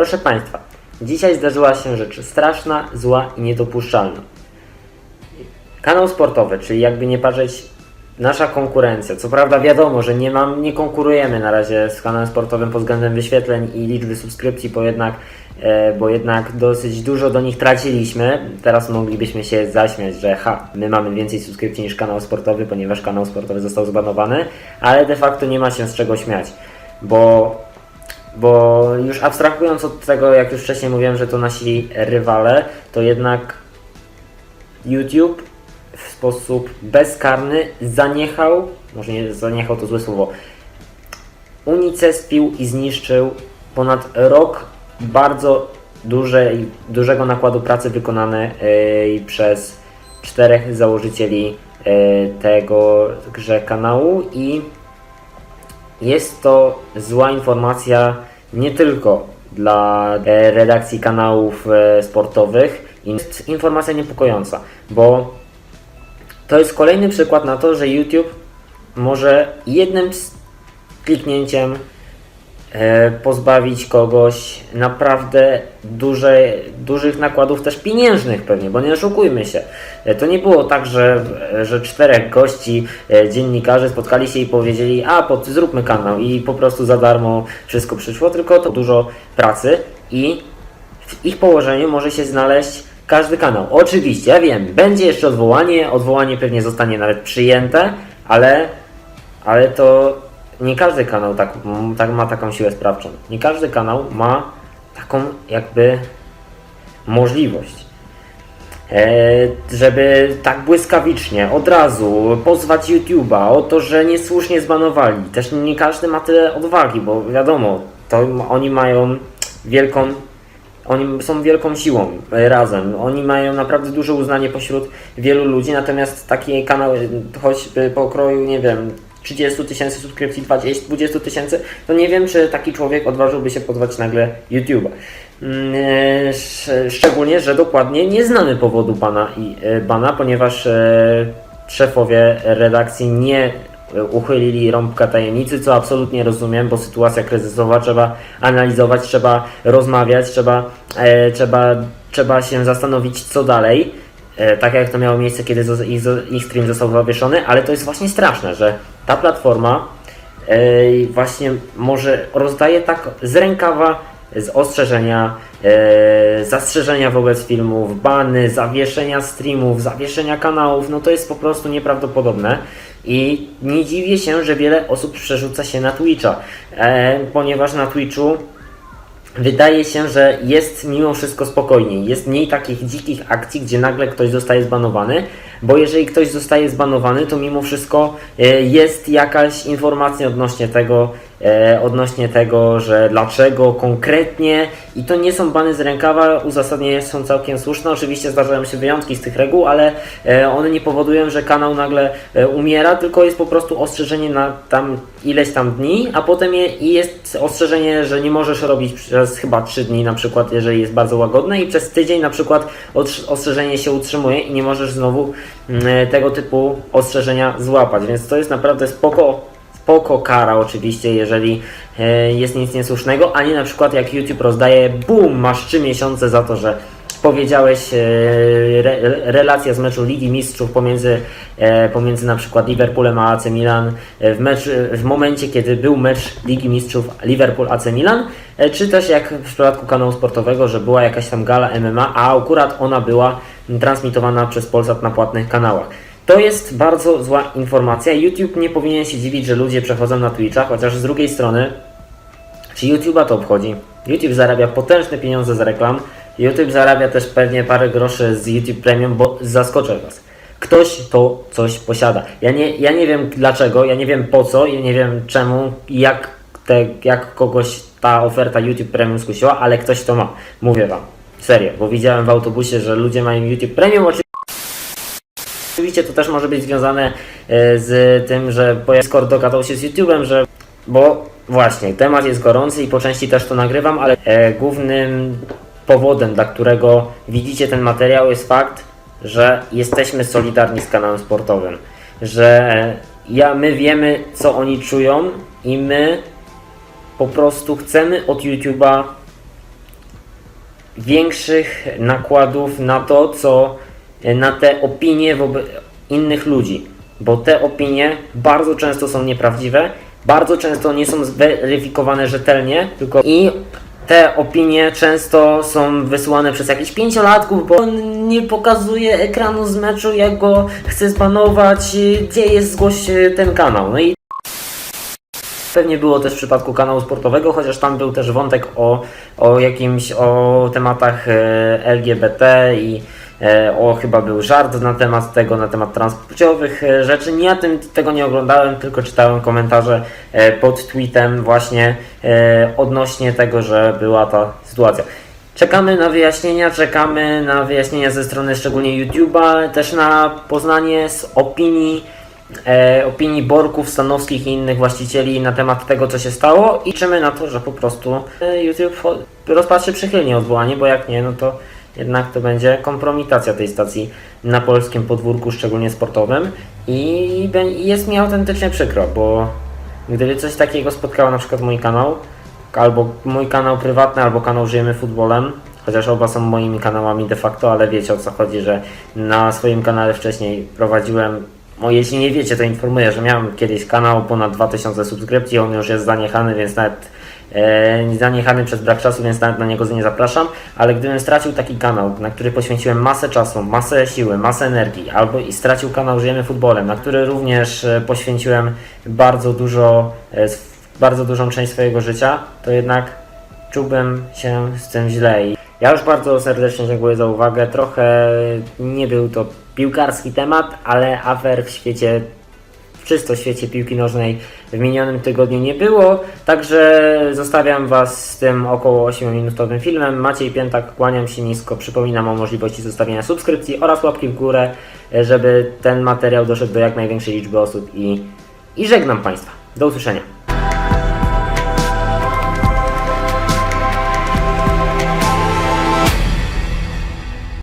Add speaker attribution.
Speaker 1: Proszę Państwa, dzisiaj zdarzyła się rzecz straszna, zła i niedopuszczalna. Kanał sportowy, czyli jakby nie patrzeć nasza konkurencja. Co prawda wiadomo, że nie mam, nie konkurujemy na razie z kanałem sportowym pod względem wyświetleń i liczby subskrypcji, bo jednak, e, bo jednak dosyć dużo do nich traciliśmy. Teraz moglibyśmy się zaśmiać, że ha, my mamy więcej subskrypcji niż kanał sportowy, ponieważ kanał sportowy został zbanowany, ale de facto nie ma się z czego śmiać, bo bo już abstrahując od tego, jak już wcześniej mówiłem, że to nasi rywale, to jednak YouTube w sposób bezkarny zaniechał, może nie zaniechał to złe słowo, unicestwił i zniszczył ponad rok bardzo dużej, dużego nakładu pracy wykonanej yy, przez czterech założycieli yy, tego grze kanału i jest to zła informacja nie tylko dla e, redakcji kanałów e, sportowych, jest informacja niepokojąca, bo to jest kolejny przykład na to, że YouTube może jednym kliknięciem pozbawić kogoś naprawdę duże, dużych nakładów też pieniężnych pewnie, bo nie oszukujmy się. E, To nie było tak, że, że czterech gości, e, dziennikarzy spotkali się i powiedzieli, a po, zróbmy kanał i po prostu za darmo wszystko przyszło, tylko to dużo pracy i w ich położeniu może się znaleźć każdy kanał. Oczywiście, ja wiem, będzie jeszcze odwołanie, odwołanie pewnie zostanie nawet przyjęte, ale, ale to nie każdy kanał tak, tak ma taką siłę sprawczą. Nie każdy kanał ma taką jakby możliwość. E, żeby tak błyskawicznie, od razu pozwać YouTube'a o to, że niesłusznie zbanowali. Też nie każdy ma tyle odwagi, bo wiadomo, to oni mają wielką oni są wielką siłą razem. Oni mają naprawdę duże uznanie pośród wielu ludzi, natomiast takie kanały, choćby po kroju, nie wiem, 30 tysięcy subskrypcji, 20 20 tysięcy, to nie wiem, czy taki człowiek odważyłby się pozwać nagle YouTube'a. Mm, e, sz- Szczególnie, że dokładnie nie znamy powodu pana i e, bana, ponieważ e, szefowie redakcji nie uchylili rąbka tajemnicy, co absolutnie rozumiem, bo sytuacja kryzysowa trzeba analizować, trzeba rozmawiać, trzeba, trzeba, trzeba się zastanowić, co dalej. E, tak jak to miało miejsce, kiedy ich, stream został zawieszony, ale to jest właśnie straszne, że ta platforma e, właśnie może rozdaje tak z rękawa z ostrzeżenia, e, zastrzeżenia wobec filmów, bany, zawieszenia streamów, zawieszenia kanałów, no to jest po prostu nieprawdopodobne. I nie dziwię się, że wiele osób przerzuca się na Twitcha, ponieważ na Twitchu wydaje się, że jest mimo wszystko spokojniej. Jest mniej takich dzikich akcji, gdzie nagle ktoś zostaje zbanowany, bo jeżeli ktoś zostaje zbanowany, to mimo wszystko e, jest jakaś informacja odnośnie tego, odnośnie tego, że dlaczego konkretnie i to nie są bany z rękawa, uzasadnienia są całkiem słuszne. Oczywiście zdarzają się wyjątki z tych reguł, ale e, one nie powodują, że kanał nagle e, umiera, tylko jest po prostu ostrzeżenie na tam ileś tam dni, a potem jest ostrzeżenie, że nie możesz robić przez chyba 3 dni na przykład, jeżeli jest bardzo łagodne i przez tydzień na przykład ostrzeżenie się utrzymuje i nie możesz znowu mm, tego typu ostrzeżenia złapać, więc to jest naprawdę spoko spoko kara oczywiście, jeżeli e, jest nic niesłusznego, a nie na przykład jak YouTube rozdaje BUM, masz 3 miesiące za to, że powiedziałeś e, re, relacja z meczu Ligi Mistrzów pomiędzy, e, pomiędzy na przykład Liverpoolem a AC Milan w, mecz, w momencie, kiedy był mecz Ligi Mistrzów Liverpool-AC Milan, czy też jak w przypadku kanału sportowego, że była jakaś tam gala MMA, a akurat ona była transmitowana przez Polsat na płatnych kanałach. To jest bardzo zła informacja. YouTube nie powinien się dziwić, że ludzie przechodzą na Twitcha, chociaż z drugiej strony, czy YouTube'a to obchodzi? YouTube zarabia potężne pieniądze z reklam. YouTube zarabia też pewnie parę groszy z YouTube Premium, bo zaskoczę Was. Ktoś to coś posiada. Ja nie, ja nie wiem dlaczego, ja nie wiem po co, ja nie wiem czemu, jak, te, jak kogoś ta oferta YouTube Premium skusiła, ale ktoś to ma. Mówię Wam. Serio, bo widziałem w autobusie, że ludzie mają YouTube Premium. Oczywiście Oczywiście to też może być związane e, z tym, że Discord dogadał się z YouTube'em, że bo właśnie temat jest gorący i po części też to nagrywam, ale e, głównym powodem, dla którego widzicie ten materiał jest fakt, że jesteśmy solidarni z kanałem sportowym, że e, ja, my wiemy co oni czują i my po prostu chcemy od YouTube'a większych nakładów na to, co na te opinie wobec innych ludzi, bo te opinie bardzo często są nieprawdziwe, bardzo często nie są zweryfikowane rzetelnie, tylko i te opinie często są wysyłane przez jakichś pięciolatków, bo on nie pokazuje ekranu z meczu, jak go chce zbanować, gdzie jest zgłoś ten kanał. No i Pewnie było też w przypadku kanału sportowego, chociaż tam był też wątek o, o jakimś, o tematach e, LGBT i e, o chyba był żart na temat tego, na temat transpłciowych e, rzeczy. Ja tym, tego nie oglądałem, tylko czytałem komentarze pod tweetem właśnie odnośnie tego, że była ta sytuacja. Czekamy na wyjaśnienia, czekamy na wyjaśnienia ze strony szczególnie YouTube'a, też na poznanie z opinii opinii Borków, Stanowskich i innych właścicieli na temat tego, co się stało. I liczymy na to, że po prostu e, YouTube rozpatrzy przychylnie odwołanie, bo jak nie, no to jednak to będzie kompromitacja tej stacji na polskim podwórku, szczególnie sportowym. I jest mi autentycznie przykro, bo gdyby coś takiego spotkało na przykład mój kanał, albo mój kanał prywatny, albo kanał Żyjemy Futbolem, chociaż oba są moimi kanałami de facto, ale wiecie o co chodzi, że na swoim kanale wcześniej prowadziłem, o jeśli nie wiecie, to informuję, że miałem kiedyś kanał ponad 2000 subskrypcji, on już jest zaniechany, więc nawet e, zaniechany przez brak czasu, więc nawet na niego nie zapraszam, ale gdybym stracił taki kanał, na który poświęciłem masę czasu, masę siły, masę energii, albo i stracił kanał Żyjemy Futbolem, na który również e, poświęciłem bardzo dużo, e, bardzo dużą część swojego życia, to jednak czułbym się z tym źle. Ja już bardzo serdecznie dziękuję za uwagę. Trochę nie był to piłkarski temat, ale afer w świecie, w czysto świecie piłki nożnej w minionym tygodniu nie było. Także zostawiam Was z tym około 8-minutowym filmem. Maciej Piętak, kłaniam się nisko. Przypominam o możliwości zostawienia subskrypcji oraz łapki w górę, żeby ten materiał doszedł do jak największej liczby osób i, i żegnam Państwa. Do usłyszenia.